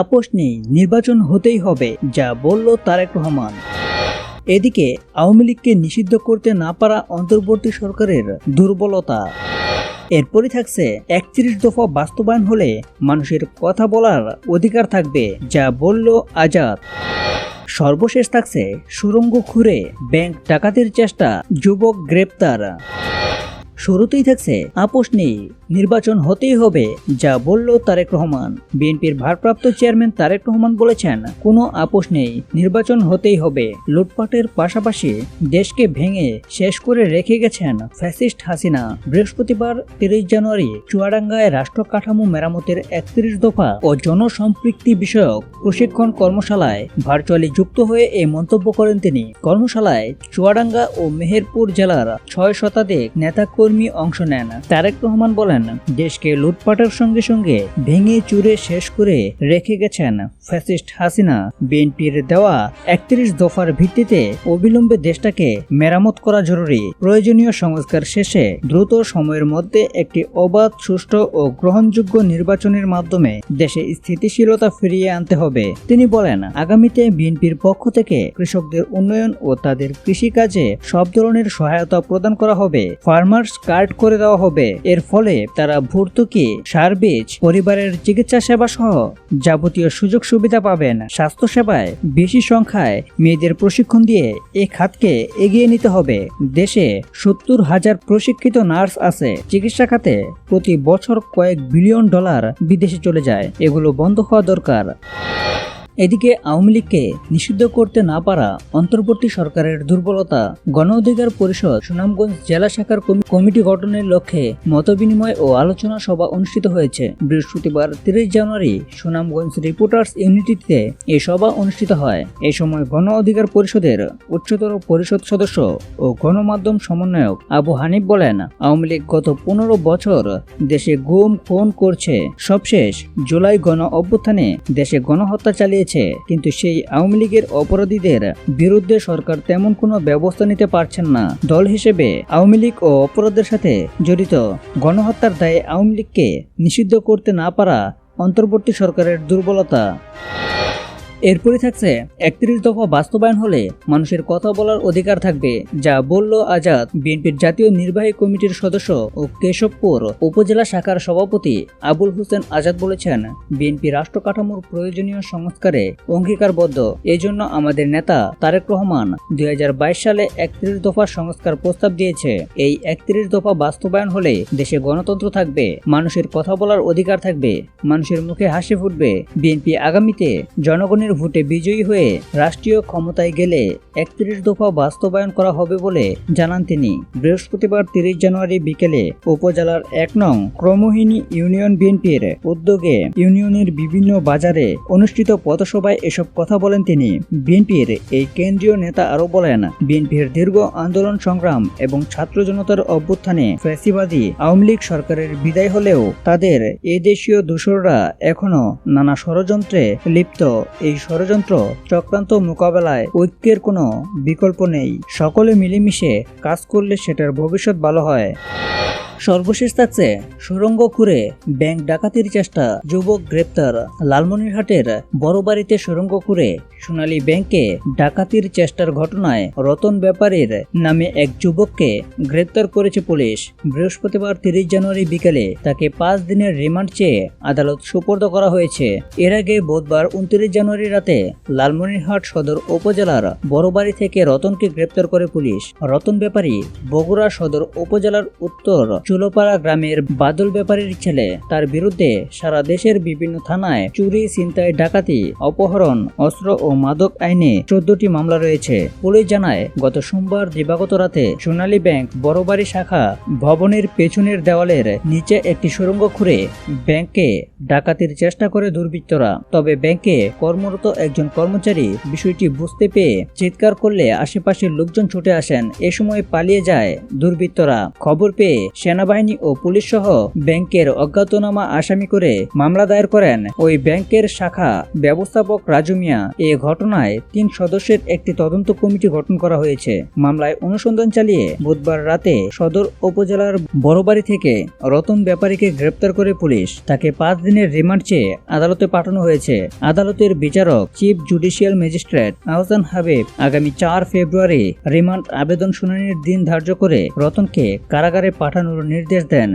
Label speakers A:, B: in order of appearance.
A: আপোষ নেই নির্বাচন হতেই হবে, যা বলল তারেক রহমান। এদিকে আওয়ামী লীগকে নিষিদ্ধ করতে না পারা অন্তর্বর্তী সরকারের দুর্বলতা। এরপরই থাকছে একত্রিশ দফা বাস্তবায়ন হলে মানুষের কথা বলার অধিকার থাকবে, যা বলল আজাদ। সর্বশেষ থাকছে সুরঙ্গ খুঁড়ে ব্যাংক ডাকাতির চেষ্টা, যুবক গ্রেপ্তার। শুরুতেই থাকছে আপোষ নেই নির্বাচন হতেই হবে, যা বলল তারেক রহমান। বিএনপির ভারপ্রাপ্ত চেয়ারম্যান তারেক রহমান বলেছেন, কোনো আপোষ নেই, নির্বাচন হতেই হবে। লুটপাটের পাশাপাশি দেশকে ভেঙে শেষ করে রেখে গেছেন ফ্যাসিস্ট হাসিনা। বৃহস্পতিবার তিরিশ জানুয়ারি চুয়াডাঙ্গায় রাষ্ট্র কাঠামো মেরামতের একত্রিশ দফা ও জনসম্পৃক্তি বিষয়ক প্রশিক্ষণ কর্মশালায় ভার্চুয়ালি যুক্ত হয়ে এই মন্তব্য করেন তিনি। কর্মশালায় চুয়াডাঙ্গা ও মেহেরপুর জেলার ছয় শতাধিক নেতাকর্মী অংশ নেন তারেক রহমান বলেন, দেশকে লুটপাটের সঙ্গে সঙ্গে ভেঙে চুরে শেষ করে রেখে গেছেন ফ্যাসিস্ট হাসিনা। বিএনপির দেওয়া একত্রিশ দফার ভিত্তিতে অবিলম্বে দেশটাকে মেরামত করা জরুরি। প্রয়োজনীয় সংস্কার শেষে দ্রুত সময়ের মধ্যে একটি অবাধ, সুষ্ঠু ও গ্রহণযোগ্য নির্বাচনের মাধ্যমে দেশে স্থিতিশীলতা ফিরিয়ে আনতে হবে। তিনি বলেন, আগামীতে বিএনপির পক্ষ থেকে কৃষকদের উন্নয়ন ও তাদের কৃষিকাজে সব ধরনের সহায়তা প্রদান করা হবে। ফার্মার্স কার্ড করে দেওয়া হবে। এর ফলে তারা ভর্তুকি সার বীজ পরিবারের চিকিৎসা সেবা সহ যাবতীয় সুযোগ সুবিধা পাবেন। স্বাস্থ্য সেবায় বেশি সংখ্যায় মেয়েদের প্রশিক্ষণ দিয়ে এ খাতকে এগিয়ে নিতে হবে। দেশে সত্তর হাজার প্রশিক্ষিত নার্স আছে। চিকিৎসা খাতে প্রতি বছর কয়েক বিলিয়ন ডলার বিদেশে চলে যায়। এগুলো বন্ধ হওয়া দরকার। এদিকে আওয়ামী লীগকে নিষিদ্ধ করতে না পারা অন্তর্বর্তী সরকারের দুর্বলতা, গণ অধিকার পরিষদ, সুনামগঞ্জ জেলা শাখার কমিটি গঠনের লক্ষ্যে মতবিনিময় ও আলোচনা সভা অনুষ্ঠিত হয়েছে। বৃহস্পতিবার তিরিশ জানুয়ারি সুনামগঞ্জ রিপোর্টার্স ইউনিটিতে এই সভা অনুষ্ঠিত হয়। এই সময় গণ অধিকার পরিষদের উচ্চতর পরিষদ সদস্য ও গণমাধ্যম সমন্বয়ক আবু হানিফ বলেন, আওয়ামী লীগ গত পনেরো বছর দেশে গুম, খুন করছে। সবশেষ জুলাই গণ অভ্যুত্থানে দেশে গণহত্যা চালিয়েছে কিন্তু সেই আওয়ামী লীগের অপরাধীদের বিরুদ্ধে সরকার তেমন কোনো ব্যবস্থা নিতে পারছেন না। দল হিসেবে আওয়ামী লীগ ও অপরাধের সাথে জড়িত গণহত্যার দায়ে আওয়ামী লীগকে নিষিদ্ধ করতে না পারা অন্তর্বর্তী সরকারের দুর্বলতা। এরপরই থাকছে একত্রিশ দফা বাস্তবায়ন হলে মানুষের কথা বলার অধিকার থাকবে, যা বলল আজাদ বিএনপির জাতীয় নির্বাহী কমিটির সদস্য ও কেশবপুর উপজেলা শাখার সভাপতি আবুল হোসেন আজাদ বলেছেন, বিএনপি রাষ্ট্র কাঠামোর প্রয়োজনীয় সংস্কারে অঙ্গীকারবদ্ধ। এই জন্য আমাদের নেতা তারেক রহমান দুই হাজার বাইশ সালে একত্রিশ দফা সংস্কার প্রস্তাব দিয়েছে। এই একত্রিশ দফা বাস্তবায়ন হলে দেশে গণতন্ত্র থাকবে, মানুষের কথা বলার অধিকার থাকবে, মানুষের মুখে হাসি ফুটবে। বিএনপি আগামীতে জনগণের ভোটে বিজয়ী হয়ে রাষ্ট্রীয় ক্ষমতায় গেলে একত্রিশ দফা বাস্তবায়ন করা হবে বলে জানান তিনি। বৃহস্পতিবার তিরিশ জানুয়ারি বিকেলে উপজেলার এক নং ক্রমহীনী ইউনিয়ন বিএনপির উদ্যোগে ইউনিয়নের বিভিন্ন বাজারে অনুষ্ঠিত পথসভায় এসব কথা বলেন তিনি। বিএনপির এই কেন্দ্রীয় নেতা আরও বলেন, বিএনপির দীর্ঘ আন্দোলন সংগ্রাম এবং ছাত্র জনতার অভ্যুত্থানে ফ্যাসিবাদী আওয়ামী লীগ সরকারের বিদায় হলেও তাদের এই দেশীয় দূষররা এখনও নানা ষড়যন্ত্রে লিপ্ত। এই ষড়যন্ত্র চক্রান্ত মোকাবেলায় ঐক্যের কোনো বিকল্প নেই। সকলে মিলেমিশে কাজ করলে সেটার ভবিষ্যৎ ভালো হয়। সর্বশেষ থাকছে সুরঙ্গ খুঁড়ে ব্যাংক ডাকাতির চেষ্টা। যুবক গ্রেপ্তার। লালমনিরহাটের বড় বাড়িতে সুরঙ্গ খুঁড়ে সোনালী ব্যাংকে ডাকাতির চেষ্টার ঘটনায় রতন ব্যাপারীর নামে এক যুবককে গ্রেপ্তার করেছে পুলিশ। বৃহস্পতিবার তিরিশ জানুয়ারি বিকেলে তাকে পাঁচ দিনের রিমান্ড চেয়ে আদালত সুপর্দ করা হয়েছে। এর আগে বুধবার উনত্রিশ জানুয়ারি রাতে লালমনিরহাট সদর উপজেলার বড়বাড়ি থেকে রতনকে গ্রেপ্তার করে পুলিশ। রতন ব্যাপারী বগুড়া সদর উপজেলার উত্তর চুলোপাড়া গ্রামের বাদল ব্যাপারীর ছেলে। তার বিরুদ্ধে সারা দেশের বিভিন্ন থানায় চুরি, ছিনতাই, ডাকাতি, অপহরণ, অস্ত্র ও মাদক আইনে চোদ্দটি মামলা রয়েছে। পুলিশ জানায়, গত সোমবার দিবাগত রাতে সোনালী ব্যাংক বড়বাড়ি শাখা ভবনের পেছনের দেওয়ালের নিচে একটি সুড়ঙ্গ খুঁড়ে ব্যাংকে ডাকাতির চেষ্টা করে দুর্বৃত্তরা। তবে ব্যাংকে কর্মরত একজন কর্মচারী বিষয়টি বুঝতে পেয়ে চিৎকার করলে আশেপাশের লোকজন ছুটে আসেন। এ সময় পালিয়ে যায় দুর্বৃত্তরা। খবর পেয়ে সেনাবাহিনী ও পুলিশ সহ ব্যাংকের অজ্ঞাতনামা আসামি করে মামলা দায়ের করেন। ওই ব্যাংকের শাখা ব্যবস্থাপক রাজু মিয়া। এ ঘটনায় তিন সদস্যের একটি তদন্ত কমিটি গঠন করা হয়েছে। মামলায় অনুসন্ধান চালিয়ে বুধবার রাতে সদর উপজেলার বড়বাড়ি থেকে রতন ব্যাপারীকে গ্রেপ্তার করে পুলিশ। তাকে পাঁচ দিনের রিমান্ড চেয়ে আদালতে পাঠানো হয়েছে। আদালতের বিচারক, chief judicial magistrate Ahsan Habib আগামী চার ফেব্রুয়ারি রিমান্ড আবেদন শুনানির দিন ধার্য করে রতনকে কারাগারে পাঠানোর নির্দেশ দেন